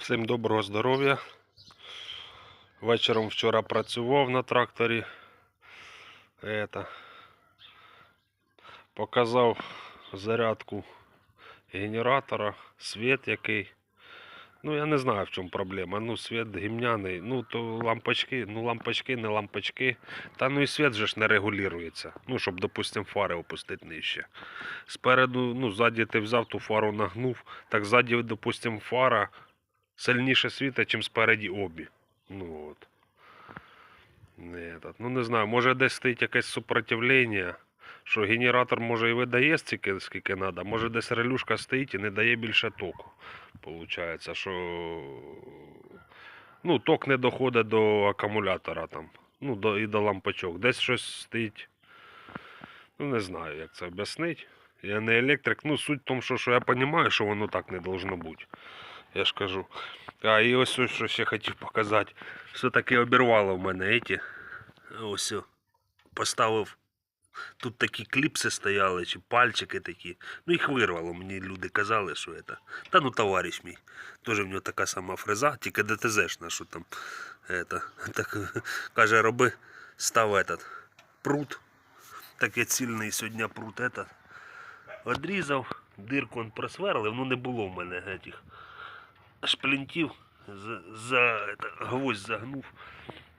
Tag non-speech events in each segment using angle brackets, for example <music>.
Всім доброго здоров'я. Вечором вчора працював на тракторі. Это. Показав зарядку генератора, світ який. Ну, я не знаю, в чому проблема. Ну, світ гімняний. Ну, то лампочки, ну лампочки, не лампочки. Та ну і світ же ж не регулюється. Ну, щоб, допустим, фари опустити нижче. Спереду, ну, ззаді ти взяв ту фару нагнув, так ззаді, допустим, фара сильніше світить, чим спереді обі. Ну от. Не, этот, ну не знаю, може десь стоїть якесь супротивлення, що генератор може і видає стільки, скільки треба, може десь релюшка стоїть і не дає більше току. Получається, що ну, ток не доходить до акумулятора там, ну, до, і до лампочок. Десь щось стоїть. Ну, не знаю, як це об'яснити. Я не електрик. Ну, суть в тому, що, що я розумію, що воно так не должно бути Я ж кажу. А і ось ось що ще хотів показати. Все-таки обірвало в мене эти. Ось. о. Поставив. Тут такі кліпси стояли, чи пальчики такі. Ну їх вирвало, мені люди казали, що це. Та ну товариш мій. Теж в нього така сама фреза, тільки ДТЗшна, що там. Это, <laughs> так, каже, роби, став этот прут. Таке цільний сьогодні прут этот. Одрізав, дирку он просверлив, ну не було в мене этих шплінтів. За, за это, гвоздь загнув.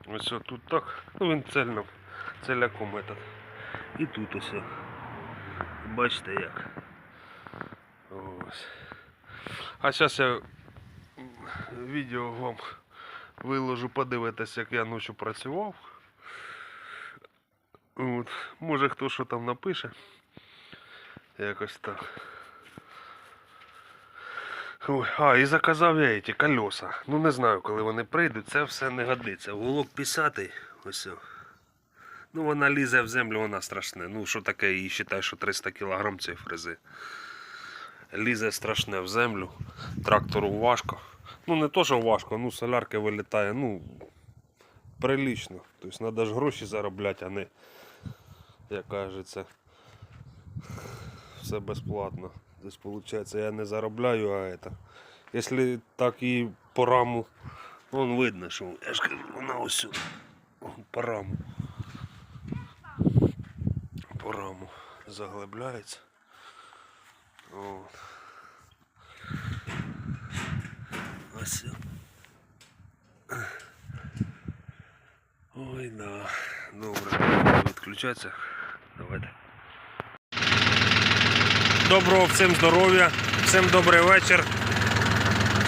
Ось тут так. Ну він цельно, целяком этот. І тут ось. Бачите як. Ось. А зараз я відео вам виложу, подивитися, як я ночі працював. От. Може хто що там напише. Якось так. А, і заказав я ці колеса. Ну не знаю, коли вони прийдуть, це все не годиться. Волок 50 ось. Ну вона лізе в землю, вона страшне. Ну що таке, і вважай, що 300 кг цієї фрези. Лізе страшне в землю. Трактору важко. Ну не то, що важко, ну солярки вилітає, ну прилично. Тобто треба ж гроші заробляти, а не, як кажеться, все безплатно. Десь виходить, я не заробляю, а это. Якщо так і по раму, вон видно, що я ж кажу, вона ось сюди. По раму. По раму заглибляється. Ось. Ой, да. Добре. Відключаться. Доброго всім здоров'я, всім добрий вечір.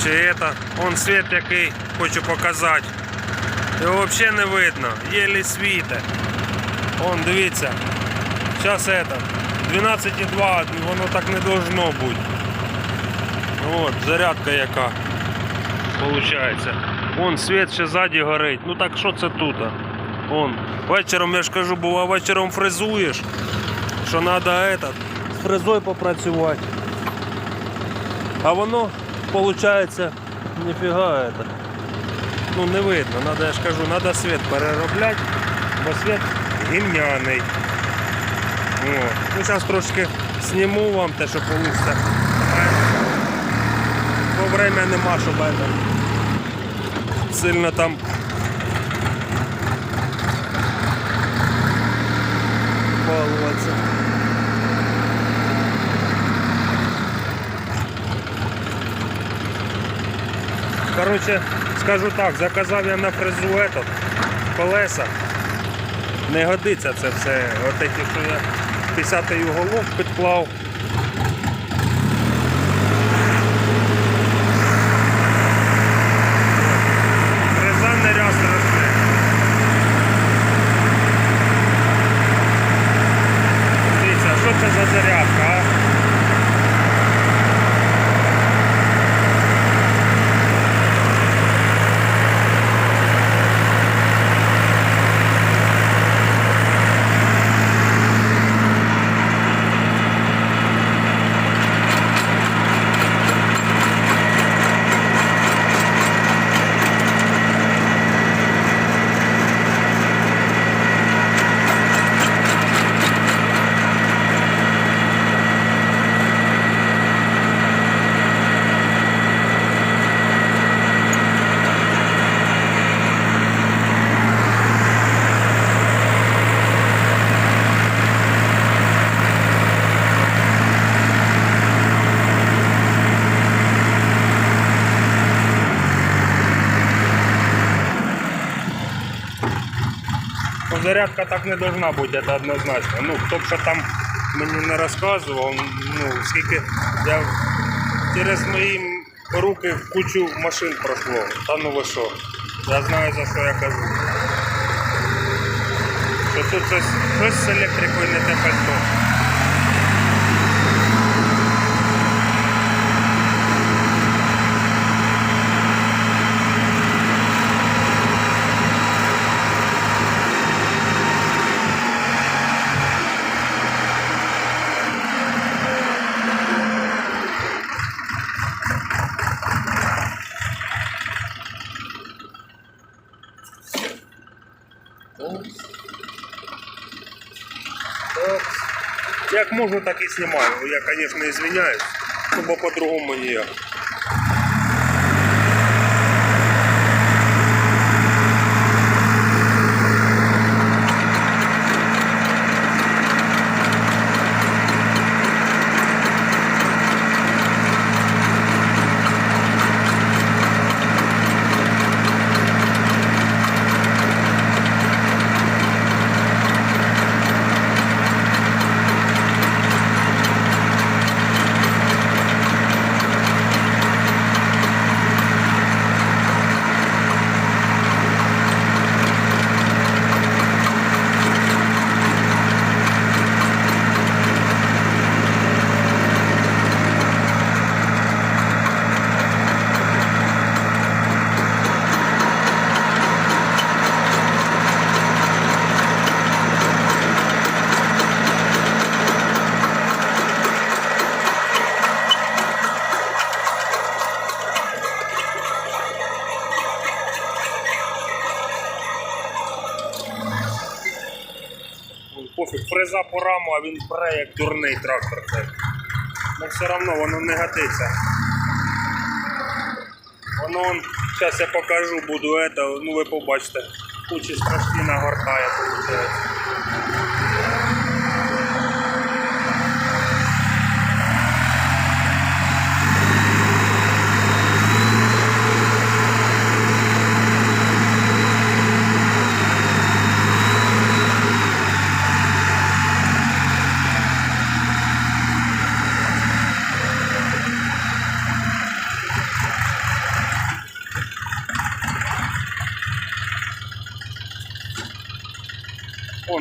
Чи это, он світ який хочу показати. Його взагалі не видно, єлі світе. Он, дивіться. Зараз это, 12,2, воно так не должно бути. От, зарядка яка. Получається. Вон світ ще ззаді горить. Ну так що це тут? Вон. Вечором я ж кажу, бува вечором фрезуєш. Що треба этот, з фрезою попрацювати. А воно, виходить, ніфіга это. Ну не видно, надо, я ж кажу, треба світ переробляти, бо світ гімняний. Ну, зараз трошки зніму вам те, що вийде. Бо время нема, щоб это, сильно там балуватися. Короче, скажу так, заказав я на фрезу этот, колеса. Не годиться це все. От такі, що я 50-й уголок підклав. Фреза не раз росте. Дивіться, що це за зарядка, а? Зарядка так не должна бути, це однозначно. Ну, хто б що там мені не розказував, ну, скільки я через мої руки кучу машин пройшло. Та ну ви що? Я знаю за що я кажу. Що тут щось, щось з електрикою не те пальто. Як можу, так і знімаю. Я, звісно, извиняюсь, бо по-другому ніяк. Ну, Фреза по раму, а він пре як дурний трактор. Ну все одно воно не гатиться. Воно, он, зараз я покажу, буду это, ну ви побачите, кучі страшні нагортає, виходить.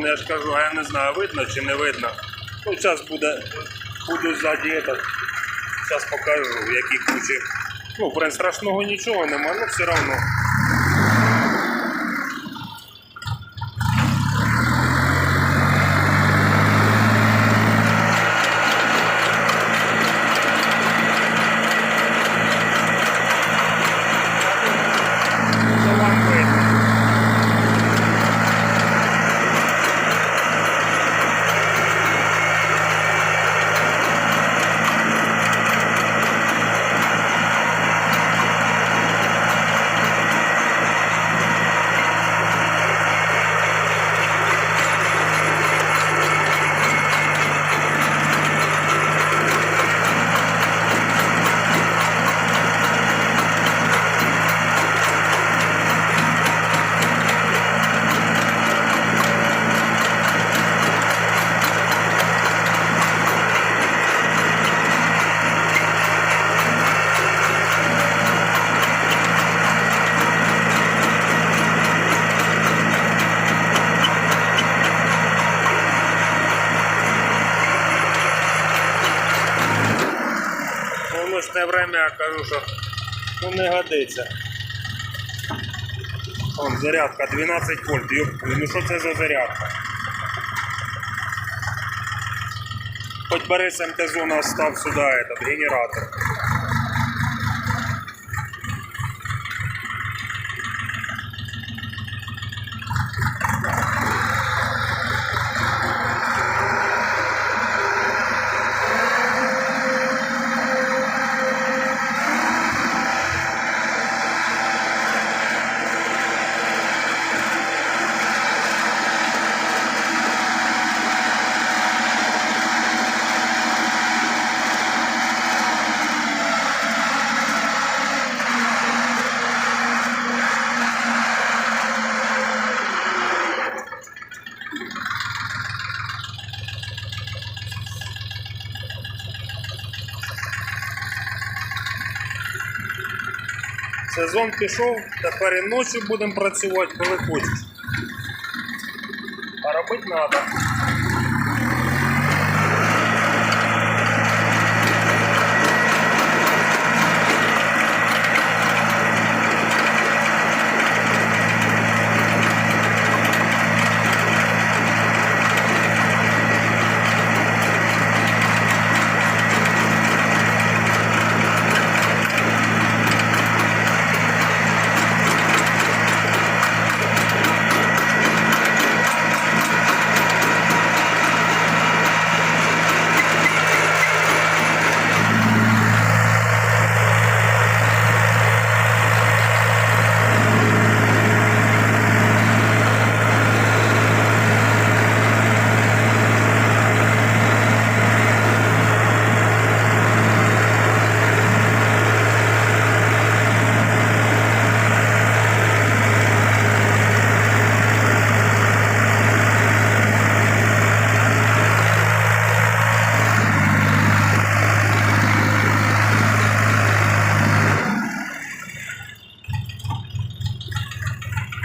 Вон, я ж кажу, а я не знаю, видно чи не видно. Ну, зараз буде, буду ззаді. Зараз покажу, якій кучі. Ну, прям страшного нічого нема, але все одно. Ну, время кажу, що ну, не годиться. Вон, зарядка 12 вольт. Йоп, ну що це за зарядка? Хоч бери з МТ-зона, став сюди этот генератор. Сезон пішов, тепер і ночі будемо працювати, коли хочеш. А робити треба.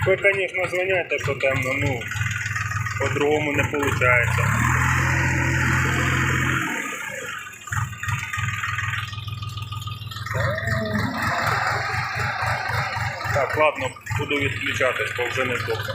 Ви, звісно, звоняйте, що там, ну, по-другому не виходить. Так, ладно, буду відключатись, бо вже не здохне.